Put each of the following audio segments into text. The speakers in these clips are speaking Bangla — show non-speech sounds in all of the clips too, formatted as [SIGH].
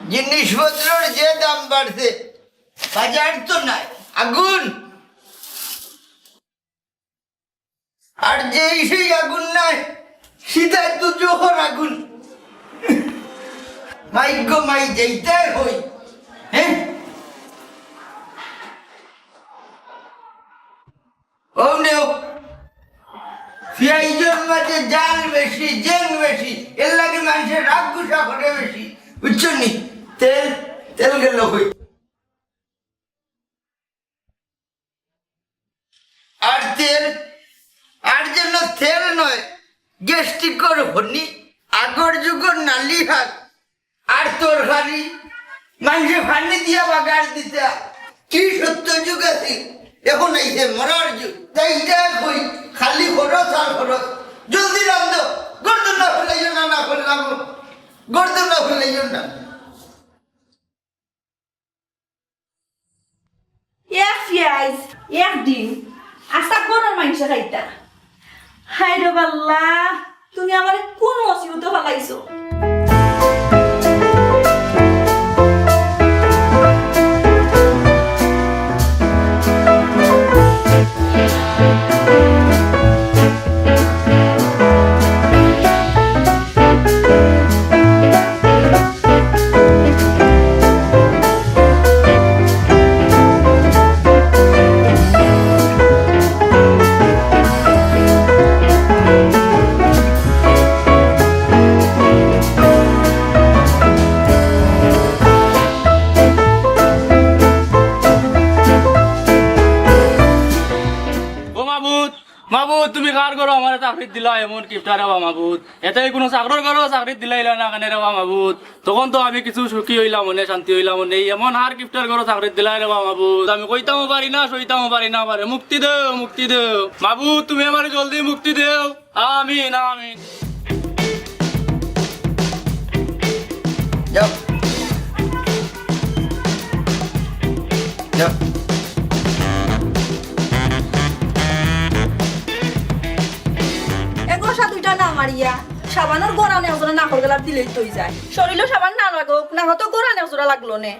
জিনিসপত্রের যে দাম বাড়ছে, বাজার তো নাই। আগুন! আর যে সেই আগুন নাই সীতায় তো জোহর আগুন। মাইগ্য মাই যেইতে হই হ্যাঁ? ও পেঁয়াজের মাঝে জাল বেশি জেং বেশি, এর লাগে মানুষের রাগ গুসা করে বেশি, বুঝছ নি? তেল তেল গেল হই। আর তেল, আর যেন তেল নয়, গ্যাস্ট্রিকর হনি, আগর যুগর নালি হাত আর তোর খালি মানুষে ফানি দিয়া বাগার দিতে। কি সত্য যুগ আছে, এখন এইসে মরার যুগ। তাই এটা কই, খালি খরচ আর খরচ। জলদি রান্ধ, গর্দন না ফেলাইও না না ফেললাম গর্দন না ফেলাইও না। এক পেঁয়াজ এক ডিম আশা করার মানুষ খাইতা? হাই রে তুমি আমার কোন মসিবতে ফেলাইছো? দিলাইলা না কেন রেবা মাবুদ। তখন তো আমি কিছু সুখী হইলাম মনে শান্তি হইলাম মনে এমন হার কিপটার করো চাকরি দিলাই রেবা মাবুদ। আমি কইতামও পারি না সইতামও পারি না পারে মুক্তি দেও মুক্তি দেও। মাবুদ তুমি আমার জলদি মুক্তি দেও। আমিন আমিন। দুইটা না মারিয়া। সাবানোর গোড়া নেওয়া না করে গেলাম দিলেই তৈ যায়। শরীরও সাবান না লাগো না হয়তো গোড়া নেওয়া লাগল নে।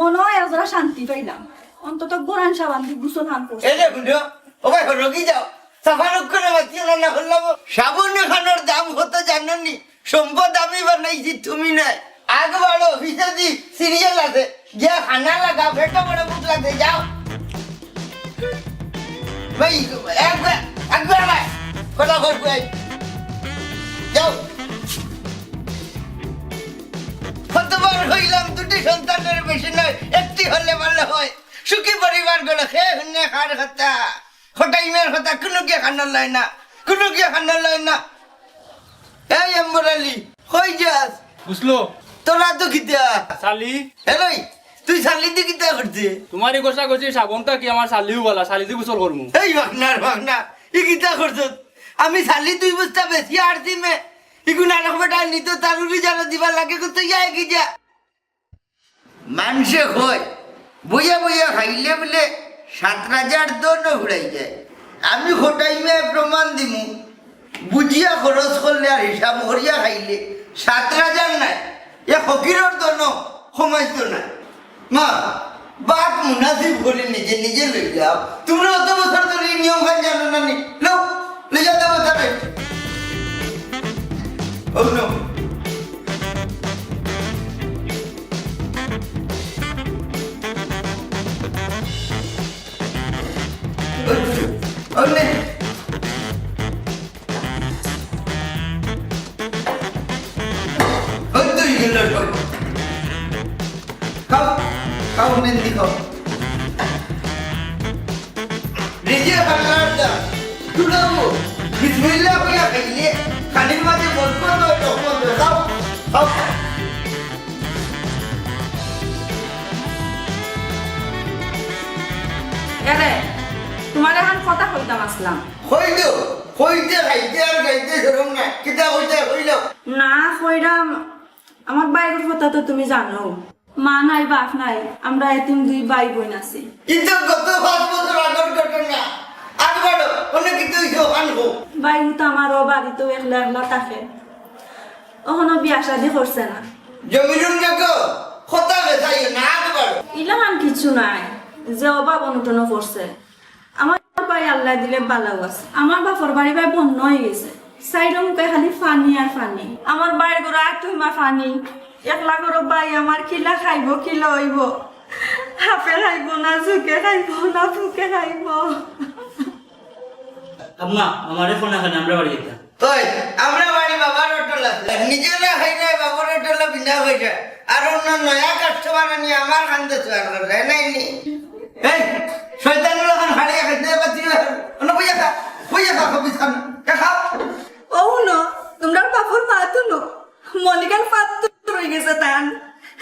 মনে হয় এজরা শান্তি পাইলাম। অন্তত গোড়ান সাবান দিয়ে গুছো ধান করছে। এই দেখুন তো, ও ভাই রোগী যাও। সাফারুক করে বাঁচিয়ে রান্না করলাম সাবুন খানোর দাম হতো জানেননি? সম্পদ আমি বানাইছি তুমি নাই। আগ বাড়ো অফিসে দি সিরিয়াল আছে। গিয়া খানা লাগা পেটা বড় বুক লাগে যাও। ভাই একবার একবার ভাই কথা ভাই। যাও। কতবার হইলাম দুটি সন্তানের বেশি নয় একটি হলে ভালো হয়। সুখী পরিবারগুলো খার কথা। কথা কোনো লয় না কোনো লয় না। এই হই যাস? বুঝলো। তোরা তো এলই তুই শালি দি কিতা করছে তোমারই গোসা গোছি সাবনটা কি? আমার শালিও বলা শালি দিয়ে গোসল করমু। এই ভাগনার ভাগনা ই কিতা করছ? আমি শালি দুই বস্তা বেশি আরতি দিমে। ইগু নানক বেটা নিত তারুরি জানা দিবা লাগে কত যায় কি যা মানুষে হয় বইয়া বইয়া খাইলে বলে সাত হাজার দন ঘুরাই যায়। আমি হোটাইমে প্রমাণ দিমু, বুঝিয়া খরচ করলে আর হিসাব করিয়া খাইলে সাত হাজার নাই, এ ফকিরর দন সমাইত না মা, বাপ মুনাসিব করে নিজে নিজে লই যাও তোমরা অত বছর ধরে নিয়ম খান জানো না নি? লো লই যাও দেবো তারে ও নো অন্যে হইতই গেল সব খাও খাও মেহেন্দি খাও নিজে না কইরাম আমার বাইরের কথা তো তুমি জানো। মা নাই বাপ নাই আমরা এতিম দুই ভাই বোন আছি কিন্তু গত পাঁচ বছর আগর ঘটনা বাড়ো অনেক আনব। তো আমারও বাড়িতেও একলা একলা থাকে। ওখানে বিয়া শাদি করছে না। জমিরুম দেখো কিছু নাই যে অভাব অনটন করছে। আমার ভাই আল্লাহ দিলে বালাও আছে। আমার বাপর বাড়ি ভাই বন্য হয়ে গেছে। সাইড মুখে খালি ফানি আর ফানি। আমার বাইর গরো আর তুইমা ফানি। একলা গরো বাই আমার কিলা খাইব কিলা হইব। হাফে খাইব না চুকে খাইব না ফুকে খাইব। আম্মা আমারে ফোন এখন আমরা বাড়ি যেতাম। তই আমরা বাড়ি বাবার হোটেল আছে। নিজেরা খাই যায় বাবার হোটেলে বিনা পয়সা আর অন্য নয়া কাস্টমার আনি আমার কান্দে চয়ার করে নাই নি। এই শয়তানুল খান হাড়িয়া খাইতে পাচ্ছি অন্য বুঝা খা বুঝা খা কবি খান। ন তোমরা পাপুর পাতু ন মনিকার পাতু রয়ে গেছে, তান।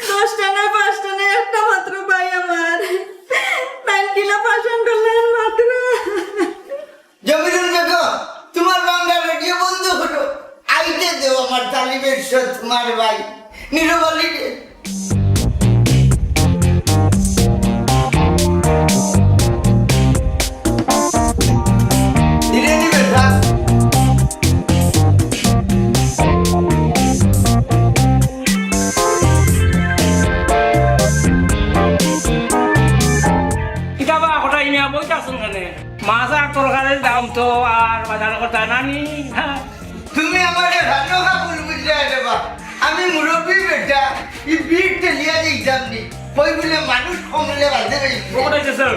দশটা নয় পাঁচটা নয় একটা মাত্র পাই আমার। তাই কিলা পাশন করলেন মাত্র। জমিদার বেগম তোমার বাংলা রেডিও বন্ধ হলো, আইতে দেও আমার তালিবের তোমার ভাই নিরবলি বলে মানুষ কমলে বাঁধে কত হয়েছে স্যার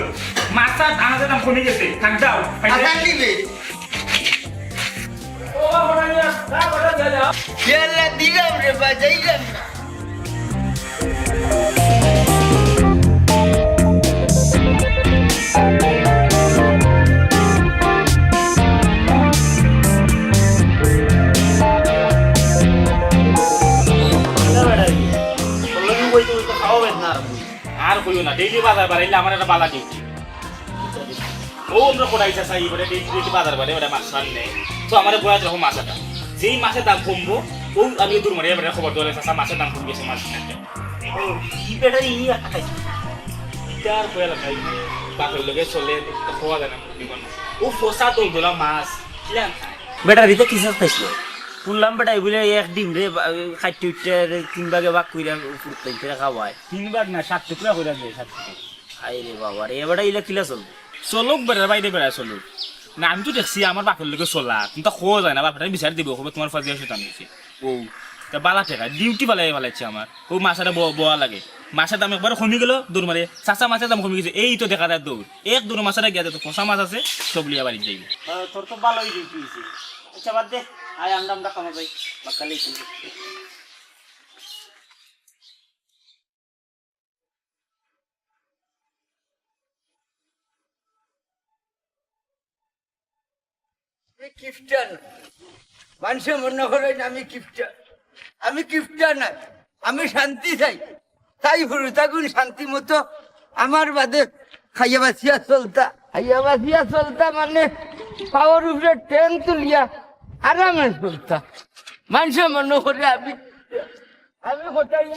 আর আনাজের দাম কমে গেছে। থাক দাও আসান দিবে ও বড় ইয়া বড় যা দিলাম রে বাজাইলাম না। ডেইলি বাজার বাড়াইলে আমার একটা বালা ডিউটি ও আমরা কোটাইছে চাই এবারে ডেইলি বাজার বাড়ে ওটা মাছ নেই। তো আমার বয়া যখন মাছ এটা যেই মাছের দাম কমবো, ও আমি দূর মারি এবারে খবর দেওয়া চাষা মাছের দাম কমে গেছে মাছ কি বেটা ই খাইছে তার বয়া লাগাই বাপের লগে চলে খোয়া যায় না ও ফসা তো মাছ, কিলান খায়। বেটা, রিতে কিসা খাইছিল? শুনলাম বেটা বলে এক ডিম রে খাইতে উঠতে তিন ভাগে ভাগ কইরা ফুটতে ফেরা খাওয়ায়। তিন ভাগ না সাত টুকরা করে দেয় সাত টুকরা। আই রে বাবা রে এবারে ইলা কিলা চলবে? চলুক বেড়া বাইরে বেড়া চলুক। না আমি তো দেখছি আমার বাপের লোকে চলা কিন্তু খোয়া যায় না বাপের বিচার দিব কবে তোমার ফাজিয়া সেটা নিয়েছে ও। তা বালা টেকা ডিউটি বালাই বালাইছে আমার ও মাছটা বোয়া লাগে। মাছের দাম একবার কমে গেল দৌড় মারে চাচা মাছের দাম কমে গেছে এই তো দেখা যায় দৌড় এক দৌড় মাছের গিয়া তো কষা মাছ আছে সব লিয়া বাড়ি যাইবে তোর তো ভালোই ডিউটি হয়েছে আচ্ছা বাদ দে। আমরা কামা যাই বাকালি আমি কিফটার মানুষের মনে করেন আমি কিফটার আমি কিফটার না, আমি শান্তি চাই। তাই হরু থাকুন শান্তি মতো আমার বাদে খাইয়া বাসিয়া চলতা। খাইয়া বাসিয়া চলতা মানে পাওয়ার উপরে ট্রেন তুলিয়া আরামে চলতা মানুষের মনে করে আমি আমি কোথায়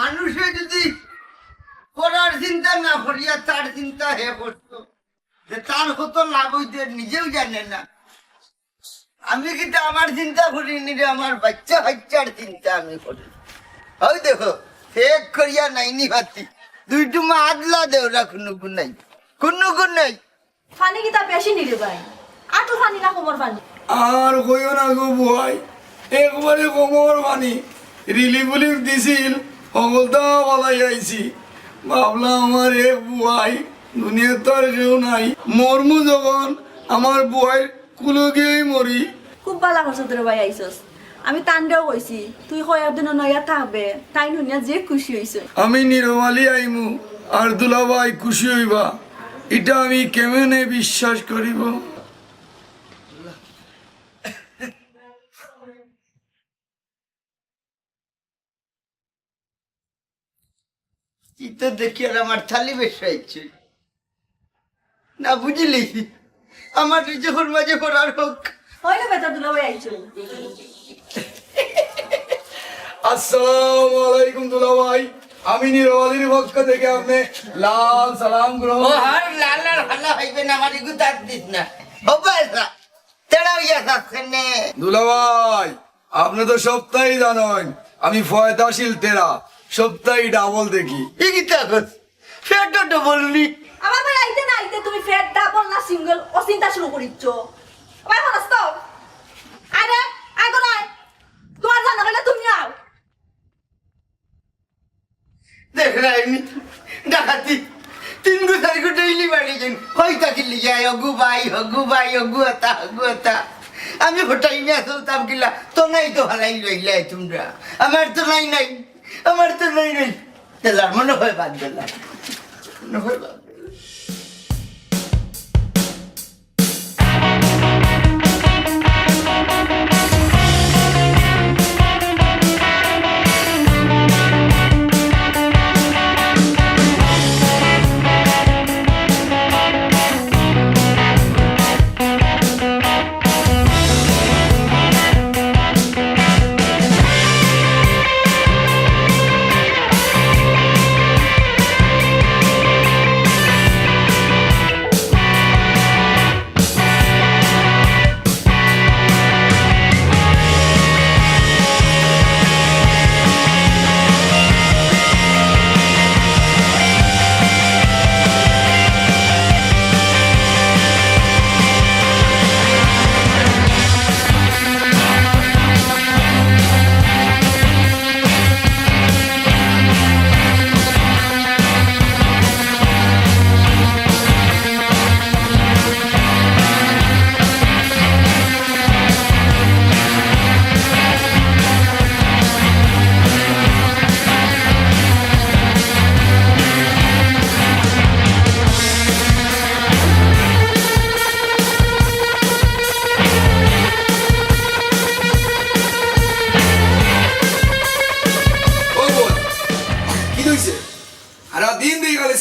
মানুষে যদি করার চিন্তা না করিয়া তার চিন্তা হে করত যে তার কত লাভ হইতে নিজেও জানে না। আমি কিন্তু আমার চিন্তা করিনি আমার বাচ্চা বাচ্চার চিন্তা আমি করি। ওই দেখো ফেক করিয়া নাইনি ভাতি। দুইটু মা আদলা দেওরা কোনো গুণ নাই। কোনো গুণ নাই। ফানি কিতা বেশি নিলে ভাই? আটো ফানি না কোমর ফানি? আর কইও না গো বুয়াই একবারে কোমর মানি রিলিফ উলিফ দিছিল সকলতা বলাই আইছি। ভাবলাম আমার এক বুয়াই দুনিয়ার তো আর কেউ নাই। মরমু যখন আমার বুয়াই কুলগেই মরি। খুব ভালো করছ তোর ভাই আইসস আমি তান্ডেও কইছি তুই কয়েক দিন নয়া থাকবে তাই নুনিয়া যে খুশি হইছে আমি নিরমালি আইমু আর দুলাভাই খুশি হইবা। এটা আমি কেমনে বিশ্বাস করিব তো দেখি আর আমার থালি বেশ হয়েছে না বুঝলি? আমার যখন মাঝে করার হোক। হয় না বেটা দুলাভাই আইছো। আসসালামু আলাইকুম দুলাভাই। আমি নিরমালির পক্ষ থেকে আপনি লাল সালাম ও আর লাল হালা হইবে না আমার ইগু তার দিস না। তেরা হইয়া থাকছেন দুলাভাই আপনি তো সপ্তাহে জানেন আমি ফয়দাশীল তেরা সপ্তাহে ডাবল দেখি। কি থাকস ফেটো তো বললি আমার ভাই আইতে না আইতে তুমি ফের ডাবল না সিঙ্গেল অচিন্তা শুরু করিচ্ছ। ভাই তো আরে আগে নয় তোমার জানা হলে তুমি আও। দেখ রাইনি ডাকাতি তিন গু চারি গু ডেইলি বাড়ি যান। হই থাকিলি যায় অগু বাই, হগু বাই অগু আতা, হগু আতা। আমি হটাই না চলতাম কিলা তো নাই তো হালাই লইলে তোমরা। আমার তো নাই নাই, আমার তো নাই নাই। তেলার মনে হয় বাদ দিলাম মনে হয় বাদ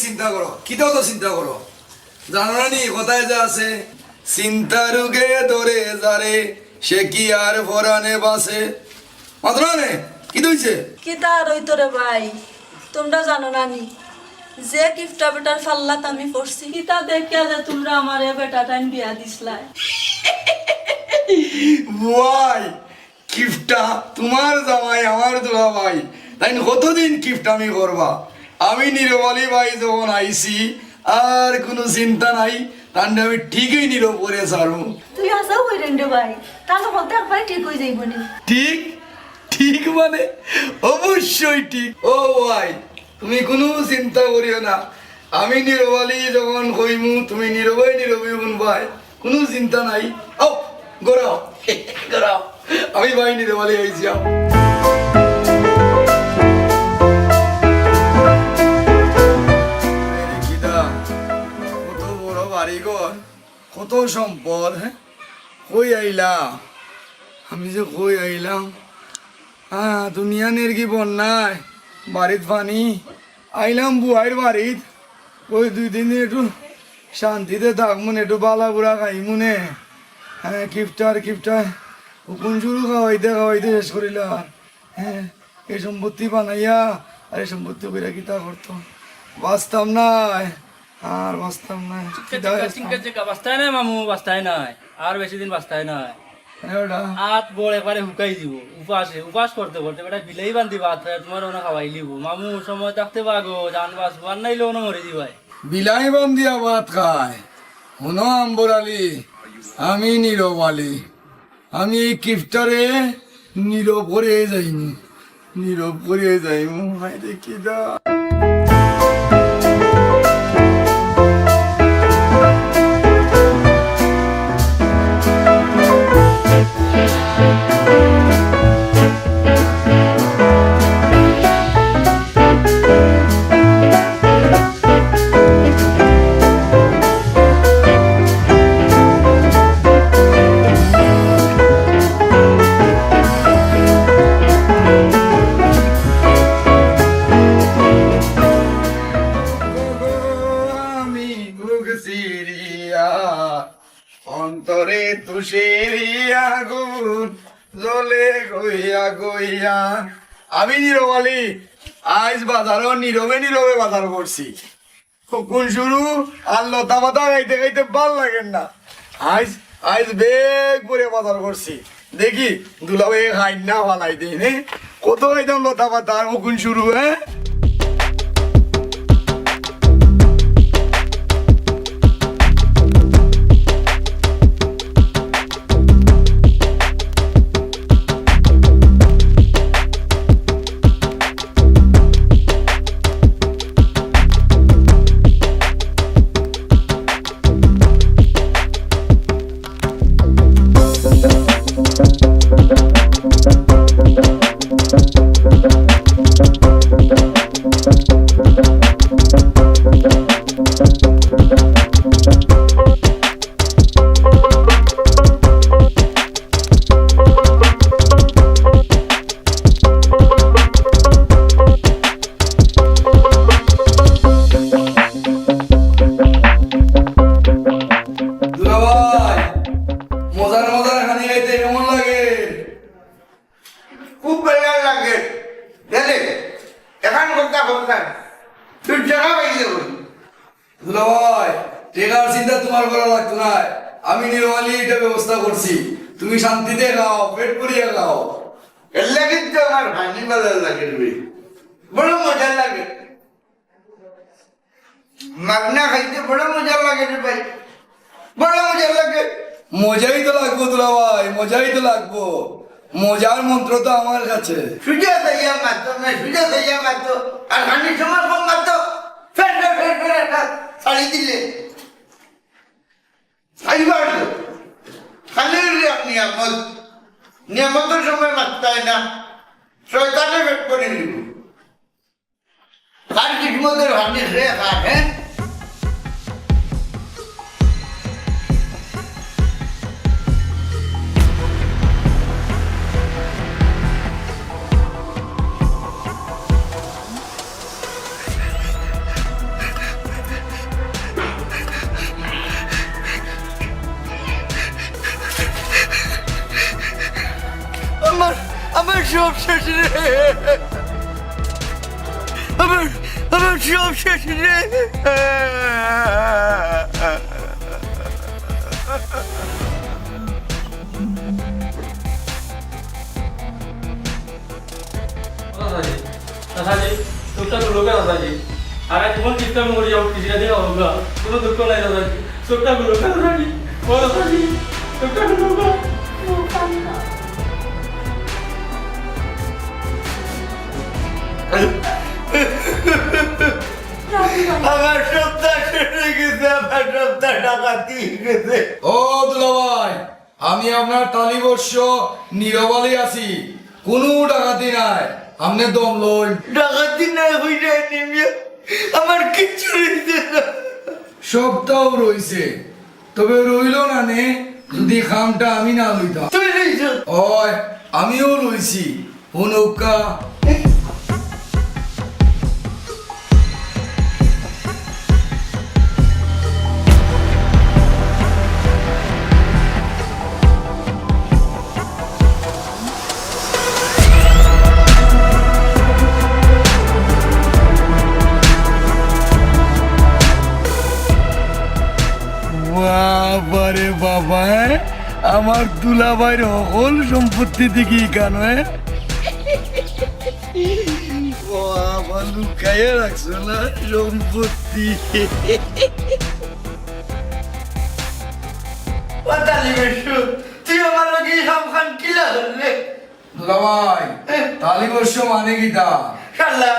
চিন্তা করো কিটাও তো চিন্তা করো জানো না নি কোথায় যে আছে। চিন্তা রুগে ধরে যারে সে কি আর ফরানে বাসে মাত্র নে? কি হইছে কি তা রইতো রে ভাই? তোমরা জানো না নি যে গিফটা বেটার ফাল্লাত আমি পড়ছি কি তা দেখিয়া যে তোমরা আমার এ বেটাটাইন বিয়া দিছলাই। ভাই কিফটা তোমার জামাই আমার দুলা ভাই। তাই কতদিন কিফট আমি করবা আমি নিরবালি ভাই যখন আইছি আর কোনো চিন্তা নাই। তার আমি ঠিকই নীরব করে ছাড়ু তুই আসাও হই রে ভাই? তাহলে হতে একবার ঠিক হয়ে যাইব ঠিক? ঠিক মানে? অবশ্যই ঠিক। ও ভাই তুমি কোনো চিন্তা করিও না। আমি নিরবালি যখন কইমু তুমি নীরবাই নীরবই ভাই। কোনো চিন্তা নাই। ও গড়াও। [LAUGHS] গড়াও। আমি ভাই নিরবালি হয়েছি বাড়িঘর, কত সম্পদ হ্যাঁ? কই আইলাম আমি যে কই আইলাম? হ্যাঁ দুনিয়া নের কি বন্যায়? বাড়িত পানি? আইলাম বুয়াইর বাড়িত। ওই দুই দিন একটু শান্তিতে থাকমুন, একটু বালা বুড়া খাইমুনে। হ্যাঁ কিফটার কিফটার হুকুন শুরু খাওয়াইতে খাওয়াইতে শেষ করিলা। হ্যাঁ এই সম্পত্তি বানাইয়া আর এই সম্পত্তি কইরা কিতা করতো বাঁচতাম নাই আর বাঁচতাম চিঙ্কা চিঙ্কা নাই মামু বাস্তায় নাই। আর বেশি দিন বাস্তায় নাই। আত বড় একবারে হুকাই দিব উপাসে উপাস করতে করতে বেটা বিলাই বান্ধি ভাত তোমার ওনা খাওয়াই লিব। মামু সময় থাকতে পাগো জান বাস বান নাইলে ওনা মরে দিবাই বিলাই বন্দিয়া ভাত খায়। শুনো আম্বর আলী আমি নীরব আলী আমি এই কিফটারে নীরব করে যাইনি। নীরব করে যাইমু। হাই দেখি দা অন্তরে তুষেরিয়া গুণ জলে গইয়া গইয়া। আমি নীরবালি আজ বাজারও নীরবে নীরবে বাজার করছি। কোন শুরু, আর লতা পাতা গাইতে গাইতে ভালো লাগেন না। আজ আজ বেগ করে বাজার করছি। দেখি দুলাভাই খাই না ফালাই দিই কত একদম লতা পাতা মুকুন শুরু হ্যাঁ? টেকার চিন্তা তোমার করা লাগতো না আমি নিরমালি এটা ব্যবস্থা করছি তুমি শান্তিতে খাও পেট ভরিয়ে খাও এর লাগে তো আমার ভানি ভালো লাগে বড় মজা লাগে মাগনা খাইতে বড় মজা লাগে রে ভাই বড় মজা লাগে মজাই তো লাগবো দুলাভাই মজাই তো লাগবো মজার মন্ত্র তো আমার কাছে সুজা দইয়া মাতো না সুজা দইয়া মাতো আর হানি সময় কম মাতো ফের ফের ফের ফের ছাড়ি দিলে ছাড়িবার তো খালি নিয়ামত, নিয়ামতের সময় মাত্রায় না শয়তানে পেট করে নিব। কার কিসমতের হানি সে খার হ্যাঁ? সব শেষ রে। আমার আমার সব শেষ রে। দাদাজি চোখটা তো লোকে দাদাজি। আর জীবন চিন্তা মরি যাও কিছু দিন হোগা কোনো দুঃখ নাই দাদাজি। চোখটা ও দাদাজি। আপনি দম লই ডাকাতি না হই যায়নি আমার কিচ্ছু রইছে না সবটাও রইছে। তবে রইল না নে যদি খামটা আমি না লইতাম। তুই লইছ। ওই আমিও লইছি। হুনৌকা বাবা? আমার দুলাভাইয়ের সকল সম্পত্তি দিকে কেন? বাবা লুকাইয়ে রাখছো না সম্পত্তি? তুই আমার কিলা দুলাভাই তালিবর্ষ মানে গীতা শালা।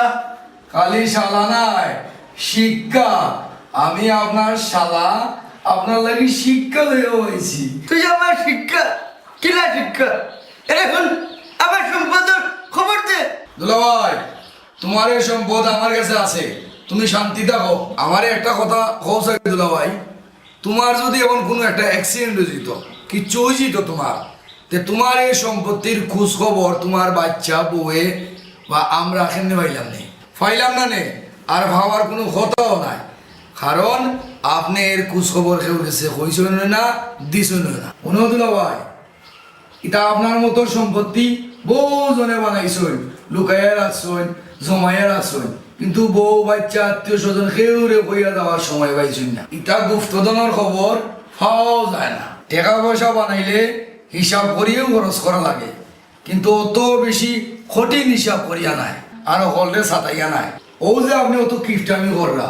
খালি শালা নাই শিক্ষা। আমি আপনার শালা আপনার লাগি শিক্ষা লইয়া হয়েছি। তুই আমার শিক্ষা? কিলা শিক্ষা? এখন আমার সম্পদের খবর দে। দুলাভাই, তোমার এই সম্পদ আমার কাছে আছে। তুমি শান্তি থাকো। আমার একটা কথা চাই দুলাভাই। তোমার যদি এখন কোনো একটা অ্যাক্সিডেন্ট হয়ে যেত, কিচ্ছু যেত তোমার, তে তোমার এই সম্পত্তির খোঁজ খবর তোমার বাচ্চা, বউয়ে বা আমরা এখানে পাইলাম নে? পাইলাম না নে? আর ভাবার কোনো কথাও নাই। কারণ আপনি এর খবর কেউ গেছে হইছিল না দিছিল না। কোনো ভাই, এটা আপনার মতো সম্পত্তি বহু জনে বানাইছেন, লুকাইয়া রাখছেন, জমাইয়া রাখছেন। কিন্তু বউ, বাচ্চা, আত্মীয় স্বজন কেউ রে কইয়া দেওয়ার সময় পাইছেন না। এটা গুপ্তধনের খবর হওয়াও যায় না। টাকা পয়সা বানাইলে হিসাব করিয়েও খরচ করা লাগে। কিন্তু অত বেশি কঠিন হিসাব করিয়া নাই, আর হলরে সাতাইয়া নাই। ও যে আপনি অত কিফটামি কররা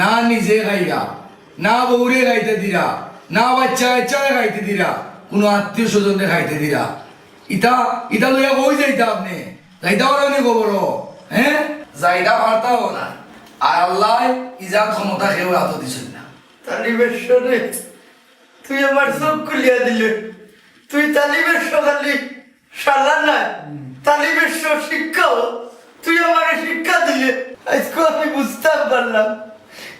না নিজে খাইরা না বউরে খাইতে দিরা, না বাচ্চা বাচ্চারে খাইতে দিরা, কোনো আত্মীয় স্বজনরে খাইতে দিরা। ইতা ইটা লইয়া কই যাইতা আপনি? যাইতা পারেনি খবর হ্যাঁ যাইতা পারতাও না। আর আল্লাহ ইজা ক্ষমতা কেউ হাত দিছেন না। তালিবেশ্বরে তুই আমার চোখ খুলিয়া দিলে। তুই তালিবেশ্ব খালি সালা না। তালিবেশ্ব শিক্ষাও, তুই আমার শিক্ষা দিলে। আজকে আমি বুঝতে পারলাম।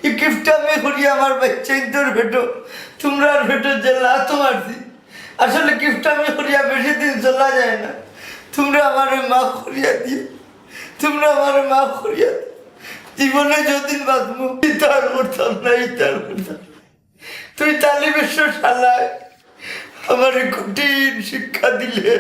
এই গিফটটা আমি করি আমার বাচ্চা তোর ভেটো। তোমরা ভেটো যে লাতো মারছি আসলে গিফট আমি করিয়া বেশি দিন চলা যায় না। তোমরা আমার মা করিয়া দিও। তোমরা আমার মা করিয়া দিও। জীবনে যদিন বাঁচবো ইতার করতাম না ইতার করতাম। তুই তালিবেশ্ব শালায় আমার কঠিন শিক্ষা দিলে।